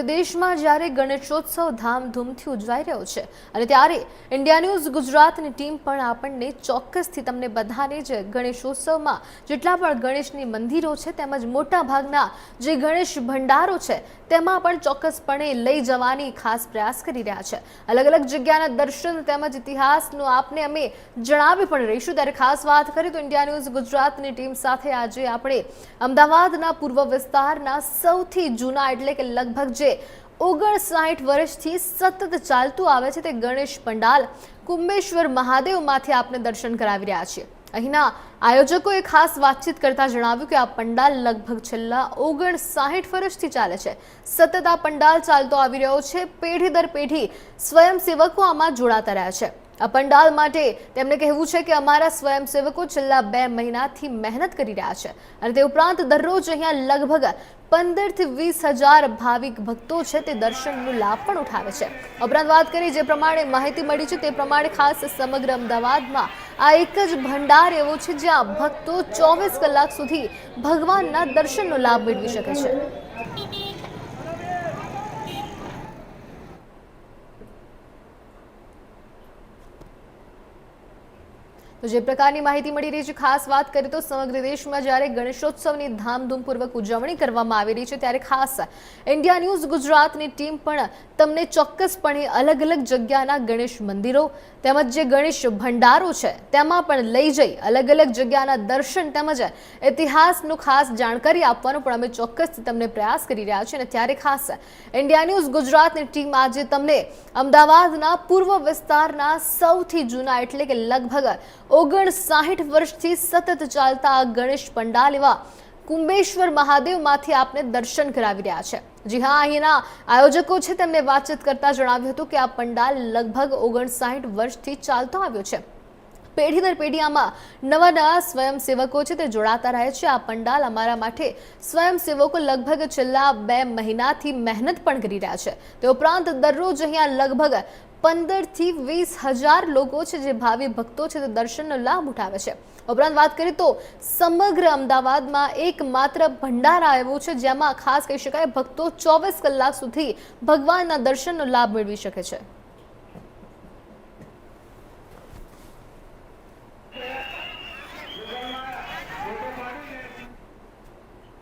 દેશમાં જ્યારે ગણેશોત્સવ ધામધૂમથી ઉજવાઈ રહ્યો છે અને ત્યારે ઇન્ડિયા ન્યૂઝ ગુજરાતની ટીમ પણ આપણને ચોક્કસથી તમને બધાને જ ગણેશોત્સવમાં જેટલા પણ ગણેશની મંદિરો છે તેમજ મોટા ભાગના જે ગણેશ ભંડારો છે તેમાં પણ ચોક્કસપણે લઈ જવાની ખાસ પ્રયાસ કરી રહ્યા છે. અલગ અલગ જગ્યાના દર્શન તેમજ ઇતિહાસનું આપને અમે જણાવી પણ રહીશું. ત્યારે ખાસ વાત કરીએ તો ઇન્ડિયા ન્યૂઝ ગુજરાતની ટીમ સાથે આજે આપણે અમદાવાદના પૂર્વ વિસ્તારના સૌથી જૂના એટલે કે લગભગ જે ઓગણસાઠ વર્ષથી સતત ચાલતું આવે છે તે ગણેશ પંડાલ કુંભેશ્વર મહાદેવમાંથી આપને દર્શન કરાવી રહ્યા છીએ અહીંના આયોજકોએ ખાસ વાતચીત કરતા જણાવ્યું કે આ પંડાલ લગભગ છેલ્લા ઓગણસાઠ વર્ષથી ચાલે છે. સતત આ પંડાલ ચાલતો આવી રહ્યો છે. પેઢી દર પેઢી સ્વયંસેવકો આમાં જોડાતા રહ્યા છે. આ પંડાલ માટે તેમણે કહેવું છે કે અમારા સ્વયંસેવકો છેલ્લા બે મહિનાથી મહેનત કરી રહ્યા છે અને તે ઉપરાંત દરરોજ અહીંયા લગભગ પંદરથી વીસ હજાર ભાવિક ભક્તો છે તે દર્શનનો લાભ પણ ઉઠાવે છે. ઉપરાંત વાત કરી જે પ્રમાણે માહિતી મળી છે તે પ્રમાણે ખાસ સમગ્ર અમદાવાદમાં આ એક જ ભંડાર એવો છે જ્યાં ભક્તો ચોવીસ કલાક સુધી ભગવાનના દર્શનનો લાભ મેળવી શકે છે. તો જે પ્રકારની માહિતી મળી રહી છે, ખાસ વાત કરીએ તો સમગ્ર દેશમાં જ્યારે ગણેશોત્સવની ધામધૂમપૂર્વક ઉજવણી કરવામાં આવી રહી છે, ત્યારે ખાસ ઇન્ડિયા ન્યૂઝ ગુજરાતની ટીમ પણ તમને ચોક્કસપણે અલગ અલગ જગ્યાના ગણેશ મંદિરો તેમજ જે ગણેશ ભંડારો છે, તેમાં પણ લઈ જઈ અલગ અલગ જગ્યાના દર્શન તેમજ ઇતિહાસનું ખાસ જાણકારી આપવાનો પણ અમે ચોક્કસથી તમને પ્રયાસ કરી રહ્યા છીએ. અને ત્યારે ખાસ ઇન્ડિયા ન્યૂઝ ગુજરાતની ટીમ આજે તમને અમદાવાદના પૂર્વ વિસ્તારના સૌથી જૂના એટલે કે લગભગ ઓગણસાઠ વર્ષથી સતત ચાલતા આ ગણેશ પંડાલ એવા કુંભેશ્વર મહાદેવમાંથી આપને દર્શન કરાવી રહ્યા છે. જી હા, અહીંના આયોજકો છે તેમને વાતચીત કરતા જણાવ્યું હતું કે આ પંડાલ લગભગ ઓગણસાઠ વર્ષથી ચાલતો આવ્યો છે. પેઢી દર પેઢી આમાં નવા નવા સ્વયંસેવકો છે તે જોડાતા રહે છે. આ પંડાલ અમારા માટે સ્વયંસેવકો લગભગ છેલ્લા બે મહિનાથી મહેનત પણ કરી રહ્યા છે. તે ઉપરાંત દરરોજ અહીંયા લગભગ પંદરથી વીસ હજાર લોકો છે જે ભાવિ ભક્તો છે તે દર્શનનો લાભ ઉઠાવે છે. ઉપરાંત વાત કરીએ તો સમગ્ર અમદાવાદમાં એકમાત્ર ભંડારા એવો છે જેમાં ખાસ કહી શકાય ભક્તો ચોવીસ કલાક સુધી ભગવાનના દર્શનનો લાભ મેળવી શકે છે.